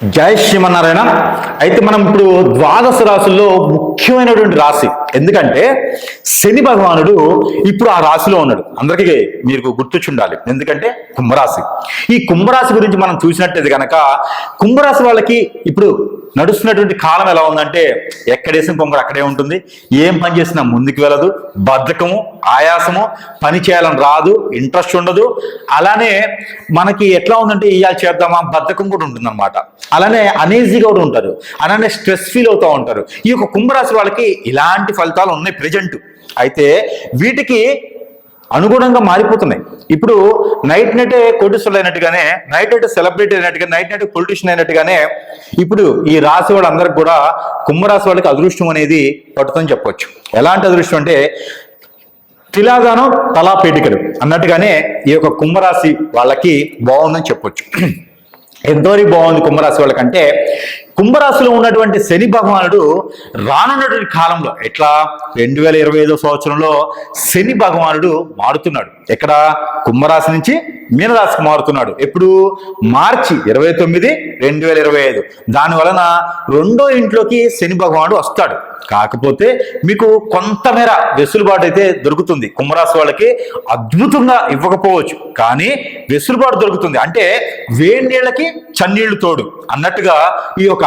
జై శ్రీమన్నారాయణ. అయితే మనం ఇప్పుడు ద్వాదశ రాశుల్లో ముఖ్యమైనటువంటి రాశి ఎందుకంటే శని భగవానుడు ఇప్పుడు ఆ రాశిలో ఉన్నాడు. అందరికీ మీరు గుర్తుచుండాలి ఎందుకంటే కుంభరాశి. ఈ కుంభరాశి గురించి మనం చూసినట్టయితే కనుక కుంభరాశి వాళ్ళకి ఇప్పుడు నడుస్తున్నటువంటి కాలం ఎలా ఉందంటే ఎక్కడేసిన కొంగడు అక్కడే ఉంటుంది. ఏం పని చేసినా ముందుకు వెళ్ళదు. బద్ధకము ఆయాసము పని చేయాలని రాదు. ఇంట్రెస్ట్ ఉండదు. అలానే మనకి ఎట్లా ఉందంటే ఇవాళ చేద్దామా? బద్ధకం కూడా ఉంటుందన్నమాట. అలానే అనేజీగా కూడా ఉంటారు. అలానే స్ట్రెస్ ఫీల్ అవుతూ ఉంటారు. ఈ యొక్క కుంభరాశి వాళ్ళకి ఇలాంటి ఫలితాలు ఉన్నాయి ప్రజెంట్ అయితే వీటికి అనుగుణంగా మారిపోతున్నాయి. ఇప్పుడు నైట్ నైటే కోటీశ్వరులు అయినట్టుగానే నైట్ నైట్ సెలబ్రిటీ అయినట్టుగా నైట్ నైట్ పొలిటీషియన్ అయినట్టుగానే ఇప్పుడు ఈ రాశి వాళ్ళందరికి కూడా కుంభరాశి వాళ్ళకి అదృష్టం అనేది పట్టుతుందని చెప్పొచ్చు. ఎలాంటి అదృష్టం అంటే తిలాదానం తలాపేటికలు అన్నట్టుగానే ఈ యొక్క కుంభరాశి వాళ్ళకి బాగుందని చెప్పొచ్చు. ఎంతవరకు బాగుంది కుంభరాశి వాళ్ళకంటే కుంభరాశిలో ఉన్నటువంటి శని భగవానుడు రానున్నటువంటి కాలంలో ఎట్లా? రెండు వేల ఇరవై ఐదో సంవత్సరంలో శని భగవానుడు మారుతున్నాడు. ఎక్కడ? కుంభరాశి నుంచి మీనరాశికి మారుతున్నాడు. ఎప్పుడు? మార్చి ఇరవై తొమ్మిది రెండు వేల ఇరవై ఐదు. దాని వలన రెండో ఇంట్లోకి శని భగవానుడు వస్తాడు. కాకపోతే మీకు కొంతమేర వెసులుబాటు అయితే దొరుకుతుంది. కుంభరాశి వాళ్ళకి అద్భుతంగా ఇవ్వకపోవచ్చు. కానీ వెసులుబాటు దొరుకుతుంది. అంటే వేడి నీళ్ళకి చన్నీళ్ళు తోడు అన్నట్టుగా ఈ యొక్క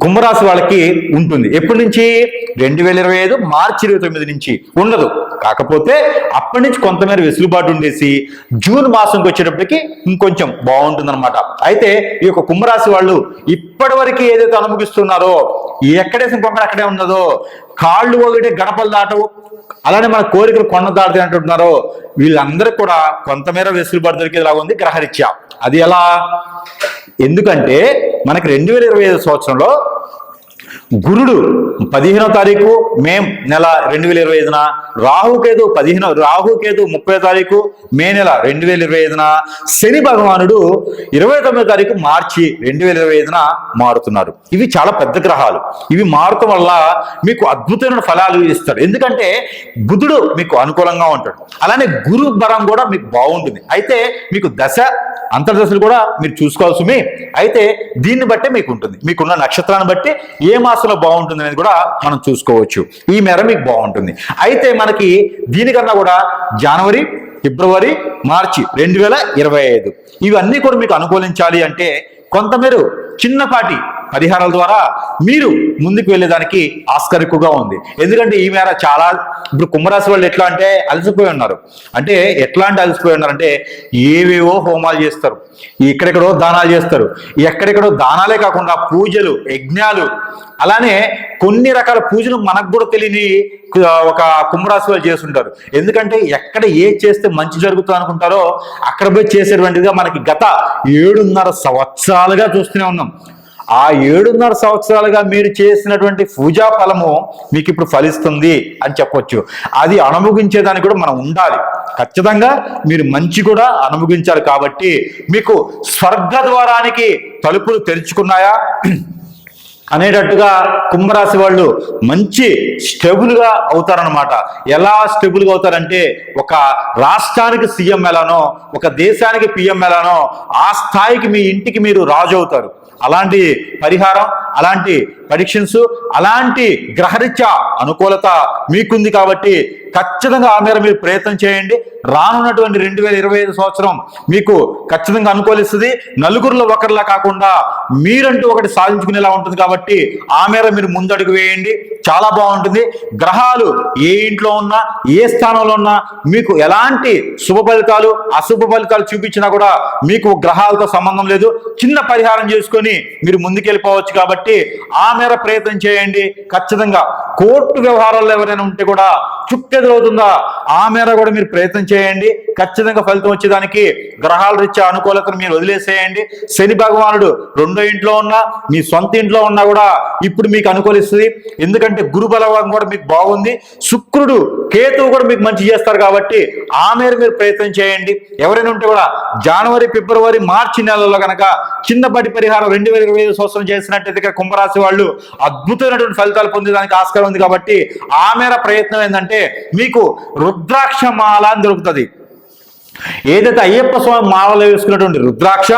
కుంభరాశి వాళ్ళకి ఉంటుంది. ఎప్పటి నుంచి? రెండు వేల ఇరవై ఐదు మార్చి ఇరవై తొమ్మిది నుంచి. ఉండదు. కాకపోతే అప్పటి నుంచి కొంతమేర వెసులుబాటు ఉండేసి జూన్ మాసంకి వచ్చేటప్పటికి ఇంకొంచెం బాగుంటుందన్నమాట. అయితే ఈ యొక్క కుంభరాశి వాళ్ళు ఇప్పటి వరకు ఏదైతే అనుభవిస్తున్నారో ఎక్కడేసిన కొంకడ అక్కడే ఉన్నదో కాళ్ళు ఒకటి గడపలు దాటవు అలానే మన కోరికలు కొండ దాటుతాయి అంటున్నారో వీళ్ళందరూ కూడా కొంతమేర వెసులుబాటు దొరికేలాగా ఉంది గ్రహరీత్యా. అది ఎలా? ఎందుకంటే మనకి రెండు వేల ఇరవై ఐదు సంవత్సరంలో గురుడు పదిహేనో తారీఖు మే నెల రెండు వేల ఇరవై ఐదున రాహుకేతు పదిహేనో రాహుకేతు ముప్పై తారీఖు మే నెల రెండు వేల ఇరవై ఐదున శని భగవానుడు ఇరవై తొమ్మిదో తారీఖు మార్చి రెండు వేల ఇరవై ఐదున మారుతున్నారు. ఇవి చాలా పెద్ద గ్రహాలు. ఇవి మారటం వల్ల మీకు అద్భుతమైన ఫలాలు ఇస్తాడు. ఎందుకంటే బుధుడు మీకు అనుకూలంగా ఉంటాడు. అలానే గురు బలం కూడా మీకు బాగుంటుంది. అయితే మీకు దశ అంతర్దశలు కూడా మీరు చూసుకోవాల్సి అయితే దీన్ని బట్టే మీకు ఉంటుంది మీకున్న నక్షత్రాన్ని బట్టి ఏ మాసంలో బాగుంటుంది అనేది కూడా మనం చూసుకోవచ్చు. ఈ మేర మీకు బాగుంటుంది. అయితే మనకి దీనికన్నా కూడా జనవరి ఫిబ్రవరి మార్చి రెండు వేల ఇరవై ఐదు. ఇవన్నీ కూడా మీకు అనుకూలించాలి అంటే కొంతమేరు చిన్నపాటి పరిహారాల ద్వారా మీరు ముందుకు వెళ్ళేదానికి ఆస్కారం ఎక్కువగా ఉంది. ఎందుకంటే ఈ మేర చాలా ఇప్పుడు కుంభరాశి వాళ్ళు ఎట్లా అంటే అలసిపోయి ఉన్నారు. అంటే ఎట్లా అంటే అలసిపోయి ఉన్నారు అంటే ఏవేవో హోమాలు చేస్తారు. ఎక్కడెక్కడో దానాలు చేస్తారు. ఎక్కడెక్కడో దానాలే కాకుండా పూజలు యజ్ఞాలు అలానే కొన్ని రకాల పూజలు మనకు కూడా తెలియని ఒక కుంభరాశి వాళ్ళు చేస్తుంటారు. ఎందుకంటే ఎక్కడ ఏ చేస్తే మంచి జరుగుతుంది అనుకుంటారో అక్కడ పోయి చేసేటువంటిదిగా మనకి గత ఏడున్నర సంవత్సరాలుగా చూస్తూనే ఉన్నాం. ఆ ఏడున్నర సంవత్సరాలుగా మీరు చేసినటువంటి పూజా ఫలము మీకు ఇప్పుడు ఫలిస్తుంది అని చెప్పొచ్చు. అది అనుభవించేదానికి కూడా మనం ఉండాలి. ఖచ్చితంగా మీరు మంచి కూడా అనుభవించాలి కాబట్టి మీకు స్వర్గ ద్వారానికి తలుపులు తెరుచుకున్నాయా? అనేటట్టుగా కుంభరాశి వాళ్ళు మంచి స్టెబుల్గా అవుతారనమాట ఎలా స్టెబుల్గా అవుతారంటే ఒక రాష్ట్రానికి సీఎం ఎలానో ఒక దేశానికి పిఎం ఎలానో ఆ స్థాయికి మీ ఇంటికి మీరు రాజు అవుతారు. అలాంటి పరిహారం అలాంటి పరీక్షన్స్ అలాంటి గ్రహరీత్యా అనుకూలత మీకుంది కాబట్టి ఖచ్చితంగా ఆ మేర మీరు ప్రయత్నం చేయండి. రానున్నటువంటి రెండు వేల ఇరవై ఐదు సంవత్సరం మీకు ఖచ్చితంగా అనుకూలిస్తుంది. నలుగురిలో ఒకరిలా కాకుండా మీరంటూ ఒకటి సాధించుకునేలా ఉంటుంది కాబట్టి ఆ మేర మీరు ముందడుగు వేయండి. చాలా బాగుంటుంది. గ్రహాలు ఏ ఇంట్లో ఉన్నా ఏ స్థానంలో ఉన్నా మీకు ఎలాంటి శుభ ఫలితాలు అశుభ ఫలితాలు చూపించినా కూడా మీకు గ్రహాలతో సంబంధం లేదు. చిన్న పరిహారం చేసుకొని మీరు ముందుకెళ్ళిపోవచ్చు కాబట్టి ఆ మేర ప్రయత్నం చేయండి. ఖచ్చితంగా కోర్టు వ్యవహారాల్లో ఎవరైనా ఉంటే కూడా చుట్టెదురవుతుందా ఆ మేర కూడా మీరు ప్రయత్నం చేయండి. ఖచ్చితంగా ఫలితం వచ్చేదానికి గ్రహాల రీత్యా అనుకూలతను మీరు వదిలేసేయండి. శని భగవానుడు రెండో ఇంట్లో ఉన్నా మీ సొంత ఇంట్లో ఉన్నా కూడా ఇప్పుడు మీకు అనుకూలిస్తుంది. ఎందుకంటే గురు బలవం కూడా మీకు బాగుంది. శుక్రుడు కేతువు కూడా మీకు మంచి చేస్తారు కాబట్టి ఆ మేర మీరు ప్రయత్నం చేయండి. ఎవరైనా ఉంటే కూడా జనవరి ఫిబ్రవరి మార్చి నెలలో కనుక చిన్నపాటి పరిహారం రెండు వేల ఇరవై ఐదు సంవత్సరం చేసినట్టయితే కుంభరాశి వాళ్ళు అద్భుతమైనటువంటి ఫలితాలు పొందేదానికి ఆస్కారం ఉంది కాబట్టి ఆ మేర ప్రయత్నం ఏంటంటే మీకు రుద్రాక్ష మాల అని దొరుకుతుంది. ఏదైతే అయ్యప్ప స్వామి మాలలో వేసుకున్నటువంటి రుద్రాక్ష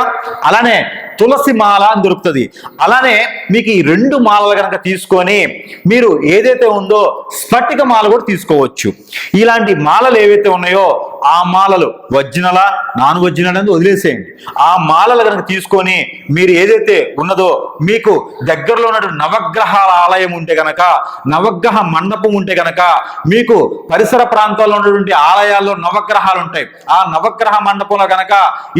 అలానే తులసి మాల అని దొరుకుతుంది. అలానే మీకు ఈ రెండు మాలలు కనుక తీసుకొని మీరు ఏదైతే ఉందో స్ఫటిక మాల కూడా తీసుకోవచ్చు. ఇలాంటి మాలలు ఏవైతే ఉన్నాయో ఆ మాలలు ఒరిజినలా నాన్ ఒరిజినల్ అనేది వదిలేసేయండి. ఆ మాలలు కనుక తీసుకొని మీరు ఏదైతే ఉన్నదో మీకు దగ్గరలో ఉన్నటువంటి నవగ్రహాల ఆలయం ఉంటే కనుక నవగ్రహ మండపం ఉంటే గనక మీకు పరిసర ప్రాంతాల్లో ఉన్నటువంటి ఆలయాల్లో నవగ్రహాలు ఉంటాయి. ఆ నవగ్రహ మండపంలో గనక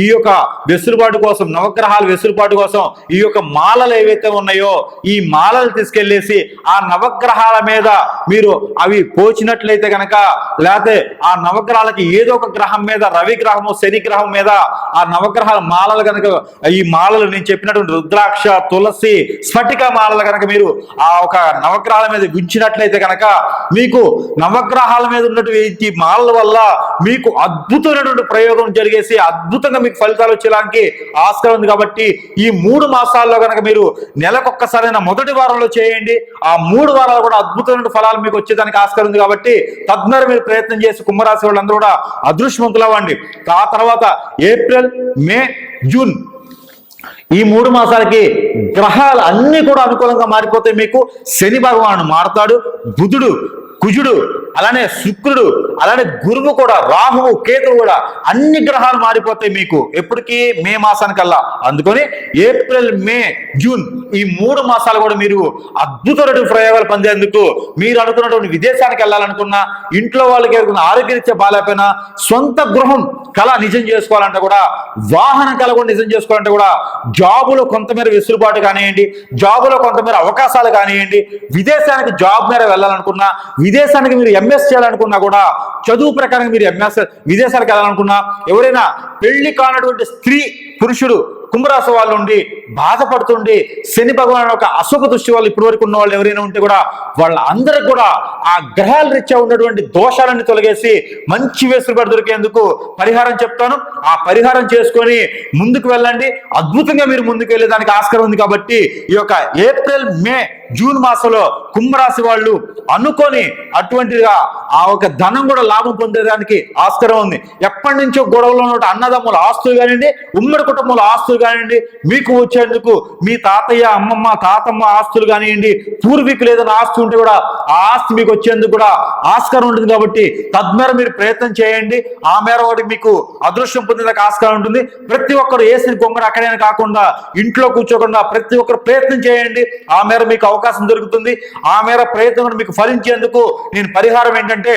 ఈ యొక్క వెసులుబాటు కోసం నవగ్రహాలు వెసులుబాటు కోసం ఈ యొక్క మాలలు ఏవైతే ఉన్నాయో ఈ మాలలు తీసుకెళ్ళేసి ఆ నవగ్రహాల మీద మీరు అవి పోచినట్లయితే కనుక లేకపోతే ఆ నవగ్రహాలకి ఏదో ఒక గ్రహం మీద రవి గ్రహము శని గ్రహం మీద ఆ నవగ్రహాల మాలలు కనుక ఈ మాలలు నేను చెప్పినటువంటి రుద్రాక్ష తులసి స్ఫటిక మాలలు కనుక మీరు ఆ ఒక నవగ్రహాల మీద గుంచినట్లయితే కనుక మీకు నవగ్రహాల మీద ఉన్నటువంటి ఈ మాలల వల్ల మీకు అద్భుతమైనటువంటి ప్రయోగం జరిగేసి అద్భుతంగా మీకు ఫలితాలు వచ్చేలాంటి ఆస్కారం ఉంది కాబట్టి ఈ మూడు మాసాల్లో కనుక మీరు నెలకొక్కసారైనా మొదటి వారంలో చేయండి. ఆ మూడు వారాలు కూడా అద్భుతమైన ఫలాలు మీకు వచ్చేదానికి ఆస్కారం ఉంది కాబట్టి తద్వారా మీరు ప్రయత్నం చేసి కుంభరాశి వాళ్ళందరూ కూడా అదృష్టవంతులు అవ్వండి ఆ తర్వాత ఏప్రిల్ మే జూన్ ఈ మూడు మాసాలకి గ్రహాలు అన్ని కూడా అనుకూలంగా మారిపోతాయి మీకు. శని భగవానుడు మారతాడు. బుధుడు కుజుడు అలానే శుక్రుడు అలానే గురువు కూడా రాహువు కేతువు కూడా అన్ని గ్రహాలు మారిపోతాయి మీకు. ఎప్పటికీ మే మాసానికల్లా. అందుకని ఏప్రిల్ మే జూన్ ఈ మూడు మాసాలు కూడా మీరు అద్భుతమైన ప్రయోగాలు పొందేందుకు మీరు అనుకున్నటువంటి విదేశానికి వెళ్ళాలనుకున్నా ఇంట్లో వాళ్ళకి ఏదైనా ఆరోగ్యరీత్యా బాగాలేకపోయినా సొంత గృహం కళ నిజం చేసుకోవాలంటే కూడా వాహన కళ కూడా నిజం చేసుకోవాలంటే కూడా జాబులో కొంతమేర వెసులుబాటు కానివ్వండి జాబులో కొంతమేర అవకాశాలు కానివ్వండి విదేశానికి జాబ్ మేర వెళ్ళాలనుకున్నా విదేశానికి మీరు ఎంఎస్ చేయాలనుకున్నా కూడా చదువు ప్రకారం మీరు ఎంఎస్ విదేశాలకు వెళ్ళాలనుకున్నా ఎవరైనా పెళ్ళి కానటువంటి స్త్రీ పురుషుడు కుంభరాశి వాళ్ళు ఉండి బాధపడుతుండి శని భగవాన్ ఒక అశుభ దృష్టి వాళ్ళు ఇప్పటి వరకు ఉన్న వాళ్ళు ఎవరైనా ఉంటే కూడా వాళ్ళందరికీ కూడా ఆ గ్రహాల రీత్యా ఉన్నటువంటి దోషాలన్నీ తొలగేసి మంచి వెసులుబాటు దొరికేందుకు పరిహారం చెప్తాను. ఆ పరిహారం చేసుకొని ముందుకు వెళ్ళండి. అద్భుతంగా మీరు ముందుకు వెళ్ళేదానికి ఆస్కారం ఉంది కాబట్టి ఈ యొక్క ఏప్రిల్ మే జూన్ మాసంలో కుంభరాశి వాళ్ళు అనుకొని అటువంటిగా ఆ ఒక ధనం కూడా లాభం పొందేదానికి ఆస్కారం ఉంది. ఎప్పటి నుంచో గొడవలో ఉన్న అన్నదమ్ముల ఆస్తులు కానివ్వండి ఉమ్మడి కుటుంబంలో ఆస్తులు కానివ్వండి మీకు వచ్చేందుకు మీ తాతయ్య అమ్మమ్మ తాతమ్మ ఆస్తులు కానివ్వండి పూర్వీకులు ఏదైనా ఆస్తి ఉంటే కూడా ఆ ఆస్తి మీకు వచ్చేందుకు కూడా ఆస్కారం ఉంటుంది కాబట్టి తద్మేర మీరు ప్రయత్నం చేయండి. ఆ మేర ఒకటి మీకు అదృష్టం పొందేందుకు ఆస్కారం ఉంటుంది. ప్రతి ఒక్కరు వేసిన కొంగర అక్కడైనా కాకుండా ఇంట్లో కూర్చోకుండా ప్రతి ఒక్కరు ప్రయత్నం చేయండి. ఆ మేర మీకు అవకాశం దొరుకుతుంది. ఆ మేర ప్రయత్నం మీకు ఫలించేందుకు నేను పరిహారం ఏంటంటే అంటే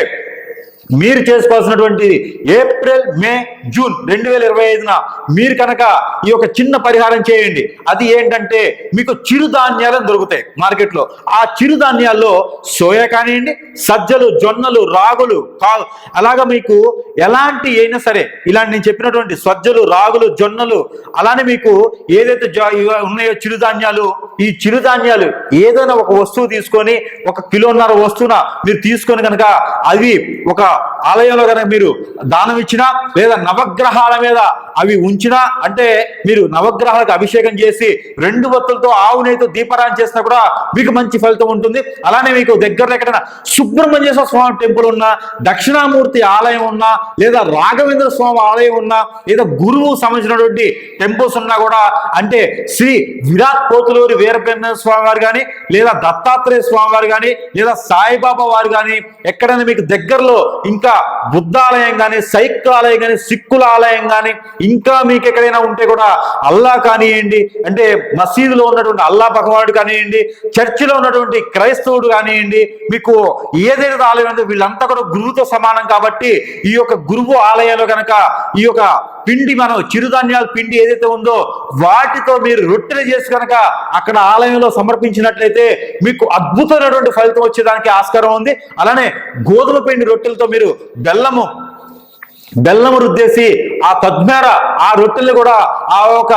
మీరు చేసుకోవాల్సినటువంటి ఏప్రిల్ మే జూన్ రెండు వేల ఇరవై ఐదున మీరు కనుక ఈ యొక్క చిన్న పరిహారం చేయండి. అది ఏంటంటే మీకు చిరుధాన్యాలు దొరుకుతాయి మార్కెట్లో. ఆ చిరుధాన్యాల్లో సోయా కానివ్వండి సజ్జలు జొన్నలు రాగులు కా అలాగా మీకు ఎలాంటి అయినా సరే ఇలాంటి నేను చెప్పినటువంటి సజ్జలు రాగులు జొన్నలు అలానే మీకు ఏదైతే జా- ఉన్నాయో చిరుధాన్యాలు ఈ చిరుధాన్యాలు ఏదైనా ఒక వస్తువు తీసుకొని ఒక కిలోన్నర వస్తువున మీరు తీసుకొని కనుక అవి ఒక ఆలయంలో కనుక మీరు దానం ఇచ్చినా లేదా నవగ్రహాల మీద అవి ఉంచినా అంటే మీరు నవగ్రహాలకు అభిషేకం చేసి రెండు వత్తులతో ఆవు నెయ్యితో దీపారాయణ చేసినా కూడా మీకు మంచి ఫలితం ఉంటుంది. అలానే మీకు దగ్గరలో ఎక్కడైనా సుబ్రహ్మణ్యేశ్వర స్వామి టెంపుల్ ఉన్నా దక్షిణామూర్తి ఆలయం ఉన్నా లేదా రాఘవేంద్ర స్వామి ఆలయం ఉన్నా లేదా గురువు సంబంధించినటువంటి టెంపుల్స్ ఉన్నా కూడా అంటే శ్రీ విరాట్ పోతులూరి వీరబ్రహ్మ స్వామి వారు కానీ లేదా దత్తాత్రేయ స్వామి వారు కానీ లేదా సాయిబాబా వారు కానీ ఎక్కడైనా మీకు దగ్గరలో ఇంకా బుద్ధ ఆలయం కానీ సైకిల్ ఆలయం కానీ సిక్కుల ఆలయం కానీ ఇంకా మీకు ఎక్కడైనా ఉంటే కూడా అల్లా కానివ్వండి అంటే మసీదులో ఉన్నటువంటి అల్లా భగవానుడు కానివ్వండి చర్చిలో ఉన్నటువంటి క్రైస్తవుడు కానివ్వండి మీకు ఏదైతే ఆలయం ఉందో వీళ్ళంతా కూడా గురువుతో సమానం కాబట్టి ఈ యొక్క గురువు ఆలయంలో కనుక ఈ యొక్క పిండి మనం చిరుధాన్యాల పిండి ఏదైతే ఉందో వాటితో మీరు రొట్టెలు చేసి కనుక అక్కడ ఆలయంలో సమర్పించినట్లయితే మీకు అద్భుతమైనటువంటి ఫలితం వచ్చేదానికి ఆస్కారం ఉంది. అలానే గోధుమ పిండి రొట్టెలతో మీరు బెల్లము బెల్లం రుద్దేసి ఆ తద్మేర ఆ రొట్టెలు కూడా ఆ ఒక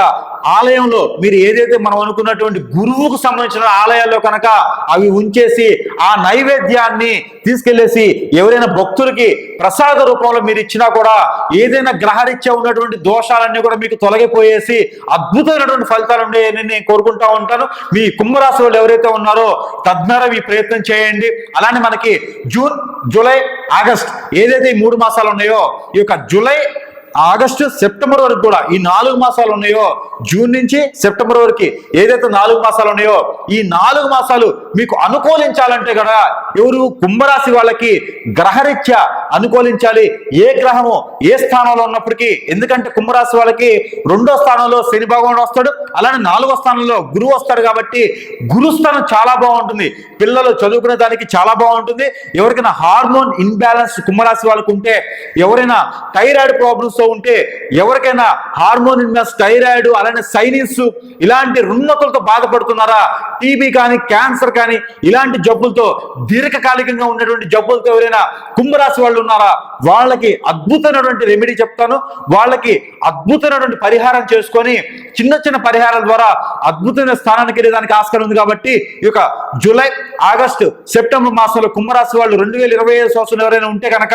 ఆలయంలో మీరు ఏదైతే మనం అనుకున్నటువంటి గురువుకు సంబంధించిన ఆలయాల్లో కనుక అవి ఉంచేసి ఆ నైవేద్యాన్ని తీసుకెళ్ళేసి ఎవరైనా భక్తులకి ప్రసాద రూపంలో మీరు ఇచ్చినా కూడా ఏదైనా గ్రహరీత్యా ఉన్నటువంటి దోషాలన్నీ కూడా మీకు తొలగిపోయేసి అద్భుతమైనటువంటి ఫలితాలు ఉండేయని నేను కోరుకుంటా ఉంటాను. మీ కుంభరాశి వాళ్ళు ఎవరైతే ఉన్నారో తద్వారా ఈ ప్రయత్నం చేయండి. అలానే మనకి జూన్ జూలై ఆగస్ట్ ఏదైతే ఈ మూడు మాసాలు ఉన్నాయో ఈ యొక్క జూలై ఆగస్టు సెప్టెంబర్ వరకు కూడా ఈ నాలుగు మాసాలు ఉన్నాయో జూన్ నుంచి సెప్టెంబర్ వరకు ఏదైతే నాలుగు మాసాలు ఉన్నాయో ఈ నాలుగు మాసాలు మీకు అనుకూలించాలంటే కదా ఎవరు కుంభరాశి వాళ్ళకి గ్రహరీత్యా అనుకూలించాలి. ఏ గ్రహము ఏ స్థానంలో ఉన్నప్పటికీ ఎందుకంటే కుంభరాశి వాళ్ళకి రెండో స్థానంలో శని భగవానుడు వస్తాడు అలానే నాలుగో స్థానంలో గురువు వస్తాడు కాబట్టి గురుస్థానం చాలా బాగుంటుంది. పిల్లలు చదువుకునే దానికి చాలా బాగుంటుంది. ఎవరికైనా హార్మోన్ ఇన్బ్యాలెన్స్ కుంభరాశి వాళ్ళకు ఉంటే ఎవరైనా థైరాయిడ్ ప్రాబ్లమ్స్తో ఉంటే ఎవరికైనా హార్మోన్ ఇన్బ్యాలెన్స్ థైరాయిడ్ అలానే సైనిస్ ఇలాంటి రున్నతులతో బాధపడుతున్నారా? టీబీ కానీ క్యాన్సర్ కానీ ఇలాంటి జబ్బులతో దీర్ఘకాలికంగా ఉన్నటువంటి జబ్బులతో ఎవరైనా కుంభరాశి వాళ్ళు ఉన్నారా? వాళ్ళకి అద్భుతమైనటువంటి రెమెడీ చెప్తాను. వాళ్ళకి అద్భుతమైనటువంటి పరిహారం చేసుకొని చిన్న చిన్న పరిహారాల ద్వారా అద్భుతమైన స్థానానికి వెళ్ళేదానికి ఆస్కారం ఉంది కాబట్టి ఈ యొక్క జూలై ఆగస్టు సెప్టెంబర్ మాసంలో కుంభరాశి వాళ్ళు రెండు వేల ఇరవై ఐదు సంవత్సరం ఎవరైనా ఉంటే కనుక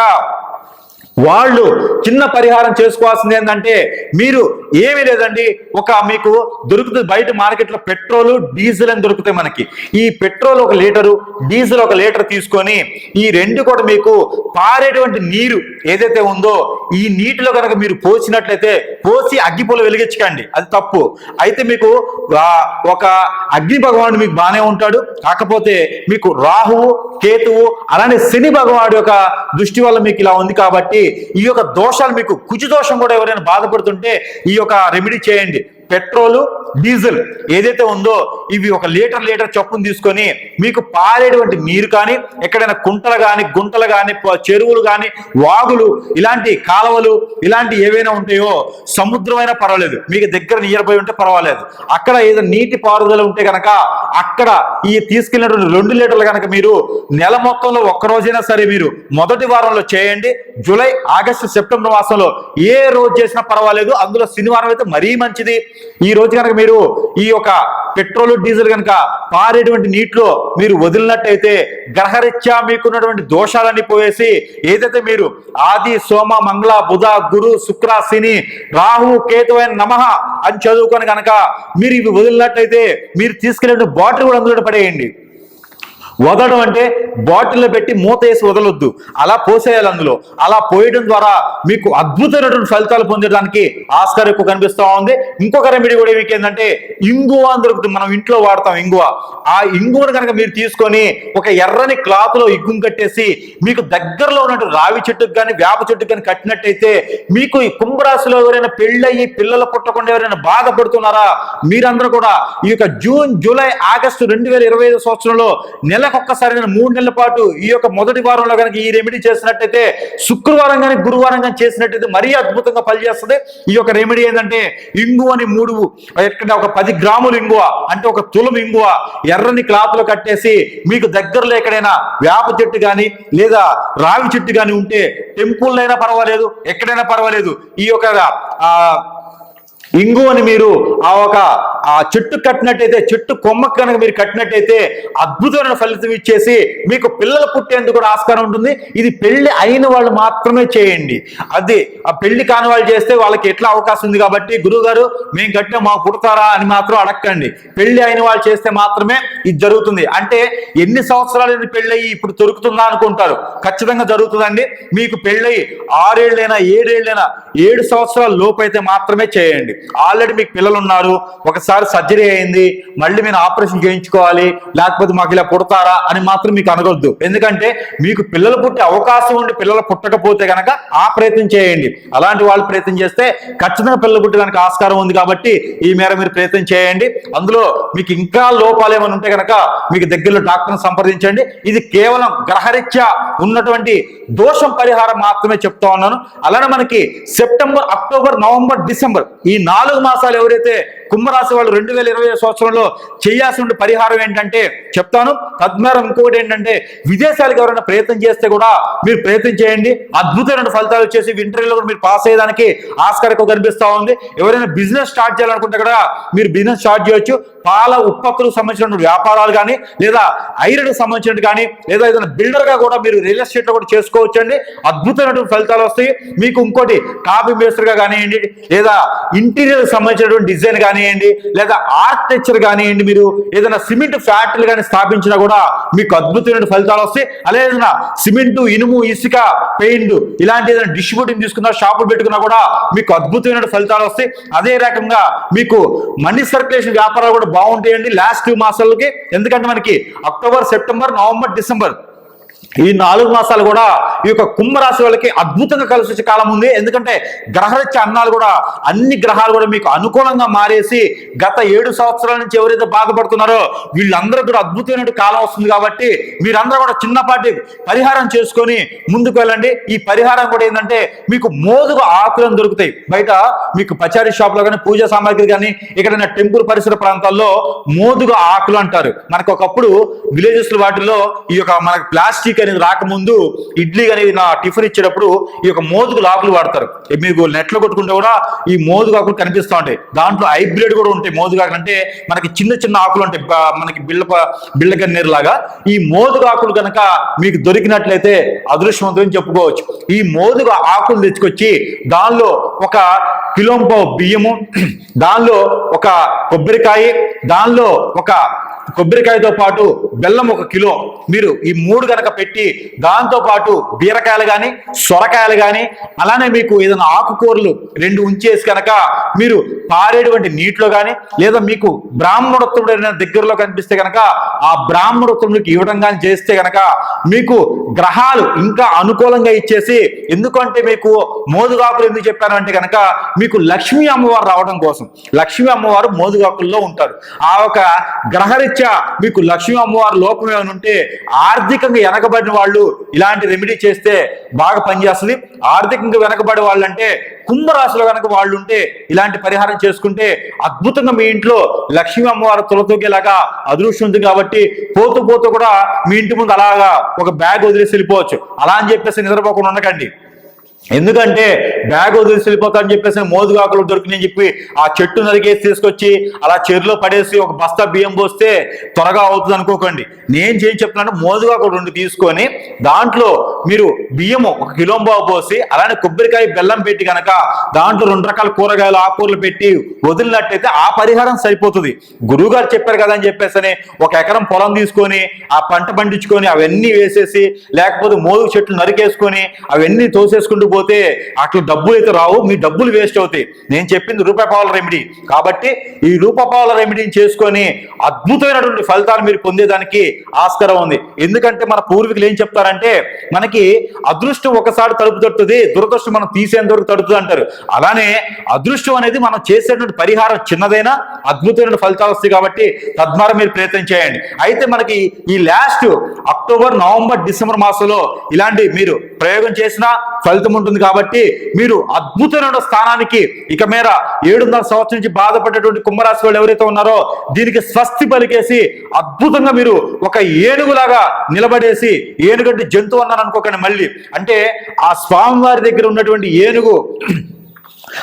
వాళ్ళు చిన్న పరిహారం చేసుకోవాల్సింది ఏంటంటే మీరు ఏమీ లేదండి. ఒక మీకు దొరుకుతుంది బయట మార్కెట్లో పెట్రోల్ డీజిల్ అని దొరుకుతాయి మనకి. ఈ పెట్రోల్ ఒక లీటరు డీజిల్ ఒక లీటర్ తీసుకొని ఈ రెండు కూడా మీకు పారేటువంటి నీరు ఏదైతే ఉందో ఈ నీటిలో కనుక మీరు పోసినట్లయితే పోసి అగ్గిపూలు వెలిగించకండి. అది తప్పు. అయితే మీకు ఒక అగ్ని భగవానుడు మీకు బాగానే ఉంటాడు. కాకపోతే మీకు రాహువు కేతువు అలానే శని భగవానుడు యొక్క దృష్టి వల్ల మీకు ఇలా ఉంది కాబట్టి ఈ యొక్క దోషాలు మీకు కుజు దోషం కూడా ఎవరైనా బాధపడుతుంటే ఈ యొక్క రెమెడీ చేయండి. పెట్రోలు డీజిల్ ఏదైతే ఉందో ఇవి ఒక లీటర్ లీటర్ చొప్పున తీసుకొని మీకు పారేటువంటి నీరు కానీ ఎక్కడైనా కుంటలు కానీ గుంటలు కానీ చెరువులు కానీ వాగులు ఇలాంటి కాలువలు ఇలాంటి ఏవైనా ఉంటాయో సముద్రమైనా పర్వాలేదు. మీకు దగ్గర నియర్ బై ఉంటే పర్వాలేదు. అక్కడ ఏదో నీటి పారుదల ఉంటే కనుక అక్కడ ఈ తీసుకెళ్ళినటువంటి రెండు లీటర్లు కనుక మీరు నెల మొత్తంలో ఒక్క రోజైనా సరే మీరు మొదటి వారంలో చేయండి. జూలై ఆగస్టు సెప్టెంబర్ మాసంలో ఏ రోజు చేసినా పర్వాలేదు. అందులో శనివారం అయితే మరీ మంచిది. ఈ రోజు కనుక మీరు ఈ యొక్క పెట్రోల్ డీజిల్ కనుక పారేటువంటి నీటిలో మీరు వదిలినట్టయితే గ్రహరీత్యా మీకున్నటువంటి దోషాలన్నీ పోయేసి ఏదైతే మీరు ఆది సోమ మంగళ బుధ గురు శుక్ర శని రాహు కేతు అయిన నమః అని చదువుకొని కనుక మీరు ఇవి వదిలినట్టయితే మీరు తీసుకెళ్ళిన బాటిల్ కూడా అందులో పడేయండి. వదలడం అంటే బాటిల్లో పెట్టి మూత వేసి వదలొద్దు. అలా పోసేయాలి అందులో. అలా పోయడం ద్వారా మీకు అద్భుతమైనటువంటి ఫలితాలు పొందడానికి ఆస్కారం ఎక్కువ కనిపిస్తా ఉంది. ఇంకొక రెమెడీ కూడా మీకు ఏంటంటే ఇంగువ అని దొరుకుతుంది. మనం ఇంట్లో వాడతాం ఇంగువ. ఆ ఇంగువను కనుక మీరు తీసుకొని ఒక ఎర్రని క్లాత్లో ఇగ్గుం కట్టేసి మీకు దగ్గరలో ఉన్నట్టు రావి చెట్టుకు కానీ వేప చెట్టుకు కానీ కట్టినట్టయితే మీకు ఈ కుంభరాశిలో ఎవరైనా పెళ్ళయి పిల్లలు పుట్టకుండా ఎవరైనా బాధపడుతున్నారా? మీరందరూ కూడా ఈ యొక్క జూన్ జూలై ఆగస్టు రెండు వేల ఇరవై ఐదు సంవత్సరంలో నెల నెలకొక్కసారి కానీ మూడు నెలల పాటు ఈ యొక్క మొదటి వారంలో కనుక ఈ రెమెడీ చేసినట్టయితే శుక్రవారం కానీ గురువారం కానీ చేసినట్టయితే మరీ అద్భుతంగా పనిచేస్తుంది. ఈ యొక్క రెమెడీ ఏంటంటే ఇంగు అని మూడు ఎక్కడ ఒక పది గ్రాములు ఇంగువ అంటే ఒక తులం ఇంగువ ఎర్రని క్లాత్లో కట్టేసి మీకు దగ్గరలో ఎక్కడైనా వేప చెట్టు కానీ లేదా రావి చెట్టు కానీ ఉంటే టెంపుల్ అయినా పర్వాలేదు ఎక్కడైనా పర్వాలేదు. ఈ యొక్క ఇంగు అని మీరు ఆ ఒక ఆ చెట్టు కట్టినట్టయితే చెట్టు కొమ్మకు కనుక మీరు కట్టినట్టయితే అద్భుతమైన ఫలితం ఇచ్చేసి మీకు పిల్లలు పుట్టేందుకు కూడా ఆస్కారం ఉంటుంది. ఇది పెళ్ళి అయిన వాళ్ళు మాత్రమే చేయండి. అది ఆ పెళ్ళి కాని వాళ్ళు చేస్తే వాళ్ళకి ఎట్లా అవకాశం ఉంది కాబట్టి గురువు గారు మేము కట్టిన మాకు పుడతారా అని మాత్రం అడగండి. పెళ్ళి అయిన వాళ్ళు చేస్తే మాత్రమే ఇది జరుగుతుంది. అంటే ఎన్ని సంవత్సరాలు పెళ్ళయి ఇప్పుడు దొరుకుతుందా అనుకుంటారు. ఖచ్చితంగా జరుగుతుందండి. మీకు పెళ్ళయి ఆరేళ్ళైనా ఏడేళ్ళైనా ఏడు సంవత్సరాల లోపు అయితే మాత్రమే చేయండి. ఆల్రెడీ మీకు పిల్లలు ఉన్నారు. ఒకసారి సర్జరీ అయింది. మళ్ళీ మీరు ఆపరేషన్ చేయించుకోవాలి. లేకపోతే మాకు ఇలా పుడతారా అని మాత్రం మీకు అనగొద్దు. ఎందుకంటే మీకు పిల్లలు పుట్టే అవకాశం ఉండి పిల్లలు పుట్టకపోతే కనుక ఆ ప్రయత్నం చేయండి. అలాంటి వాళ్ళు ప్రయత్నం చేస్తే ఖచ్చితంగా పిల్లలు పుట్టడానికి ఆస్కారం ఉంది కాబట్టి ఈ మేర మీరు ప్రయత్నం చేయండి. అందులో మీకు ఇంకా లోపాలు ఏమైనా ఉంటే కనుక మీకు దగ్గరలో డాక్టర్ని సంప్రదించండి. ఇది కేవలం గ్రహరీత్యా ఉన్నటువంటి దోషం పరిహారం మాత్రమే చెప్తా ఉన్నాను. అలానే మనకి సెప్టెంబర్ అక్టోబర్ నవంబర్ డిసెంబర్ ఈ నాలుగు మాసాలు ఎవరైతే కుంభరాశి వాళ్ళు రెండు వేల ఇరవై సంవత్సరంలో చేయాల్సిన పరిహారం ఏంటంటే చెప్తాను. తద్మేరం ఇంకోటి ఏంటంటే విదేశాలకు ఎవరైనా ప్రయత్నం చేస్తే కూడా మీరు ప్రయత్నం చేయండి. అద్భుతమైన ఫలితాలు వచ్చేసి ఇంటర్వ్యూలో కూడా మీరు పాస్ అయ్యేదానికి ఆస్కారంగా కనిపిస్తూ ఉంది. ఎవరైనా బిజినెస్ స్టార్ట్ చేయాలనుకుంటే కూడా మీరు బిజినెస్ స్టార్ట్ చేయొచ్చు. పాల ఉత్పత్తులకు సంబంధించిన వ్యాపారాలు కానీ లేదా ఐరన్ సంబంధించినట్టు కానీ లేదా ఏదైనా బిల్డర్గా కూడా మీరు రియల్ ఎస్టేట్లో కూడా చేసుకోవచ్చు అండి అద్భుతమైనటువంటి ఫలితాలు వస్తాయి. మీకు ఇంకోటి కాపీ మేస్టర్గా కానివ్వండి లేదా ఇంటి మెటీరియల్ సంబంధించినటువంటి డిజైన్ కానివ్వండి లేదా ఆర్కిటెక్చర్ కానివ్వండి మీరు ఏదైనా సిమెంట్ ఫ్యాక్టరీలు కానీ స్థాపించినా కూడా మీకు అద్భుతమైన ఫలితాలు వస్తాయి. అలాగే ఏదైనా సిమెంట్ ఇనుము ఇసుక పెయింట్ ఇలాంటి ఏదైనా డిస్ట్రిబ్యూటింగ్ తీసుకున్నా షాపులు పెట్టుకున్నా కూడా మీకు అద్భుతమైన ఫలితాలు వస్తాయి. అదే రకంగా మీకు మనీ సర్క్యులేషన్ వ్యాపారాలు కూడా బాగుంటాయండి. లాస్ట్ టూ మాసాలకి. ఎందుకంటే మనకి అక్టోబర్ సెప్టెంబర్ నవంబర్ డిసెంబర్ ఈ నాలుగు మాసాలు కూడా ఈ యొక్క కుంభరాశి వాళ్ళకి అద్భుతంగా కలిసి వచ్చే కాలం ఉంది. ఎందుకంటే గ్రహరీత్య అన్నాలు కూడా అన్ని గ్రహాలు కూడా మీకు అనుకూలంగా మారేసి గత ఏడు సంవత్సరాల నుంచి ఎవరైతే బాధపడుతున్నారో వీళ్ళందరూ కూడా అద్భుతమైన కాలం వస్తుంది కాబట్టి మీరందరూ కూడా చిన్నపాటి పరిహారం చేసుకొని ముందుకు వెళ్ళండి. ఈ పరిహారం కూడా ఏంటంటే మీకు మోదుగు ఆకులను దొరుకుతాయి. బయట మీకు పచారీ షాప్లో కానీ పూజా సామాగ్రి కానీ ఇక్కడ టెంపుల్ పరిసర ప్రాంతాల్లో మోదుగు ఆకులు అంటారు. మనకు ఒకప్పుడు విలేజెస్ వాటిలో ఈ యొక్క మనకు ప్లాస్టిక్ అనేది రాకముందు ఇడ్లీ అనేది నా టిఫిన్ ఇచ్చేటప్పుడు ఈ యొక్క మోదుగు ఆకులు వాడతారు. మీకు నెట్లో కొట్టుకుంటే కూడా ఈ మోదుగు ఆకులు కనిపిస్తూ ఉంటాయి. దాంట్లో హైబ్రిడ్ కూడా ఉంటాయి మోదుగు ఆకులు. అంటే మనకి చిన్న చిన్న ఆకులు ఉంటాయి మనకి బిళ్ళ ప- బిళ్ళ గన్నేరు లాగా. ఈ మోదుగు ఆకులు కనుక మీకు దొరికినట్లయితే అదృష్టవంతుని చెప్పుకోవచ్చు. ఈ మోదుగు ఆకులు తెచ్చుకొచ్చి దానిలో ఒక కిలోంపావు బియ్యము దానిలో ఒక కొబ్బరికాయ దానిలో ఒక కొబ్బరికాయతో పాటు బెల్లం ఒక కిలో. మీరు ఈ మూడు గనక పెట్టి దాంతో పాటు బీరకాయలు కానీ సొరకాయలు కానీ అలానే మీకు ఏదైనా ఆకుకూరలు రెండు ఉంచేసి కనుక మీరు పారేటువంటి నీటిలో కానీ లేదా మీకు బ్రాహ్మణోత్తముడు దగ్గరలో కనిపిస్తే కనుక ఆ బ్రాహ్మణోత్తముడికి ఇవ్వడం కానీ చేస్తే కనుక మీకు గ్రహాలు ఇంకా అనుకూలంగా ఇచ్చేసి ఎందుకంటే మీకు మోదుగాకులు ఎందుకు చెప్పాను అంటే కనుక మీకు లక్ష్మీ అమ్మవారు రావడం కోసం. లక్ష్మీ అమ్మవారు మోదుగాకుల్లో ఉంటారు. ఆ ఒక గ్రహరీత్యా మీకు లక్ష్మీ అమ్మవారు లోపం ఏమైనా ఉంటే ఆర్థికంగా వెనకబడిన వాళ్ళు ఇలాంటి రెమెడీ చేస్తే బాగా పనిచేస్తుంది. ఆర్థికంగా వెనకబడే వాళ్ళు అంటే కుంభరాశిలో కనుక వాళ్ళు ఉంటే ఇలాంటి పరిహారం చేసుకుంటే అద్భుతంగా మీ ఇంట్లో లక్ష్మీ అమ్మవారు తొలతూగేలాగా అదృష్టం ఉంది కాబట్టి పోతూ పోతూ కూడా మీ ఇంటి ముందు అలాగా ఒక బ్యాగ్ వదిలేసి వెళ్ళిపోవచ్చు. అలా అని చెప్పేసి నిద్రపోకుండా ఉండకండి. ఎందుకంటే బ్యాగ్ వదిలేసి వెళ్ళిపోతారని చెప్పేసి మోదుగాకులు దొరికినాయని చెప్పి ఆ చెట్టు నరికేసి తీసుకొచ్చి అలా చెరులో పడేసి ఒక బస్తా బియ్యం పోస్తే త్వరగా అవుతుంది అనుకోకండి. నేను చేసి చెప్తున్నాను మోదుగాకులు రెండు తీసుకొని దాంట్లో మీరు బియ్యము ఒక కిలోంబావు పోసి అలానే కొబ్బరికాయ బెల్లం పెట్టి కనుక దాంట్లో రెండు రకాల కూరగాయలు ఆకూరలు పెట్టి వదిలినట్టయితే ఆ పరిహారం సరిపోతుంది. గురువు గారు చెప్పారు కదా అని చెప్పేసి ఒక ఎకరం పొలం తీసుకొని ఆ పంట పండించుకొని అవన్నీ వేసేసి లేకపోతే మోదుగు చెట్లు నరికేసుకొని అవన్నీ తోసేసుకుంటూ పోతే అట్లా డబ్బులు అయితే రావు మీ డబ్బులు వేస్ట్ అవుతాయి. నేను చెప్పింది రూపాయి పావుల రెమెడీ కాబట్టి ఈ రూపాయి పావుల రెమెడీని చేసుకొని అద్భుతమైనటువంటి ఫలితాలు మీరు పొందేదానికి ఆస్కారం ఉంది. ఎందుకంటే మన పూర్వీకులు ఏం చెప్తారంటే మనకి అదృష్టం ఒకసారి తలుపు తడుతుంది దురదృష్టం మనం తీసేంత వరకు తడుతుంది అంటారు. అలానే అదృష్టం అనేది మనం చేసేటువంటి పరిహారం చిన్నదైనా అద్భుతమైన ఫలితాలు వస్తాయి కాబట్టి తద్వారా మీరు ప్రయత్నం చేయండి. అయితే మనకి ఈ లాస్ట్ అక్టోబర్ నవంబర్ డిసెంబర్ మాసంలో ఇలాంటి మీరు ప్రయోగం చేసినా ఫలితం ఉంటుంది కాబట్టి మీరు అద్భుతమైన స్థానానికి ఇక మేర ఏడున్నర సంవత్సరం నుంచి బాధపడేటువంటి కుంభరాశి వాళ్ళు ఎవరైతే ఉన్నారో దీనికి స్వస్తి పలికేసి అద్భుతంగా మీరు ఒక ఏనుగులాగా నిలబడేసి ఏనుగంటే జంతువు అన్నారు అనుకోకండి మళ్ళీ. అంటే ఆ స్వామివారి దగ్గర ఉన్నటువంటి ఏనుగు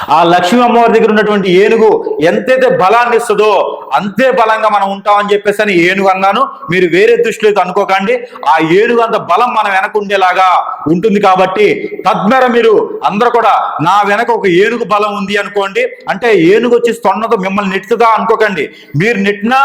ఆ లక్ష్మీ అమ్మవారి దగ్గర ఉన్నటువంటి ఏనుగు ఎంతైతే బలాన్ని ఇస్తుందో అంతే బలంగా మనం ఉంటామని చెప్పేసి అని ఏనుగు అన్నాను. మీరు వేరే దృష్టిలో అనుకోకండి. ఆ ఏనుగు అంత బలం మనం వెనక ఉండేలాగా ఉంటుంది కాబట్టి తద్మేర మీరు అందరూ కూడా నా వెనక ఒక ఏనుగు బలం ఉంది అనుకోండి. అంటే ఏనుగు వచ్చి తొన్నతో మిమ్మల్ని నెట్టుదా అనుకోకండి. మీరు నెట్టినా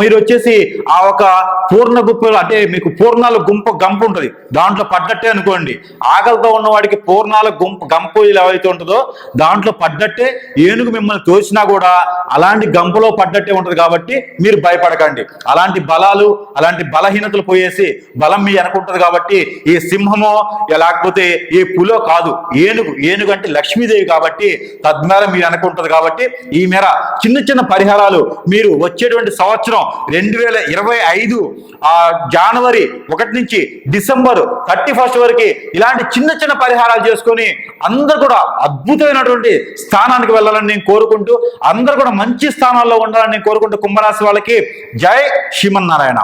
మీరు వచ్చేసి ఆ ఒక పూర్ణ గుప్ప అంటే మీకు పూర్ణాల గుంప గంప ఉంటుంది. దాంట్లో పడ్డట్టే అనుకోండి. ఆకలితో ఉన్నవాడికి పూర్ణాల గుంప గంప ఏవైతే ఉంటుందో దాంట్లో పడ్డట్టే ఏనుగు మిమ్మల్ని తోసినా కూడా అలాంటి గంపలో పడ్డట్టే ఉంటుంది కాబట్టి మీరు భయపడకండి. అలాంటి బలాలు అలాంటి బలహీనతలు పోయేసి బలం మీ అనుకుంటుంది కాబట్టి ఈ సింహమో లేకపోతే ఈ పులో కాదు ఏనుగు. ఏనుగు అంటే లక్ష్మీదేవి కాబట్టి తద్మేర మీరు అనుకుంటుంది కాబట్టి ఈ మేర చిన్న చిన్న పరిహారాలు మీరు వచ్చేటువంటి సంవత్సరం రెండు వేల ఇరవై ఐదు ఆ జనవరి ఒకటి నుంచి డిసెంబర్ థర్టీ ఫస్ట్ వరకు ఇలాంటి చిన్న చిన్న పరిహారాలు చేసుకొని అందరు కూడా అద్భుతమైనటువంటి స్థానానికి వెళ్ళాలని నేను కోరుకుంటూ అందరూ కూడా మంచి స్థానాల్లో ఉండాలని నేను కోరుకుంటూ కుంభరాశి వాళ్ళకి జై శ్రీమన్నారాయణ.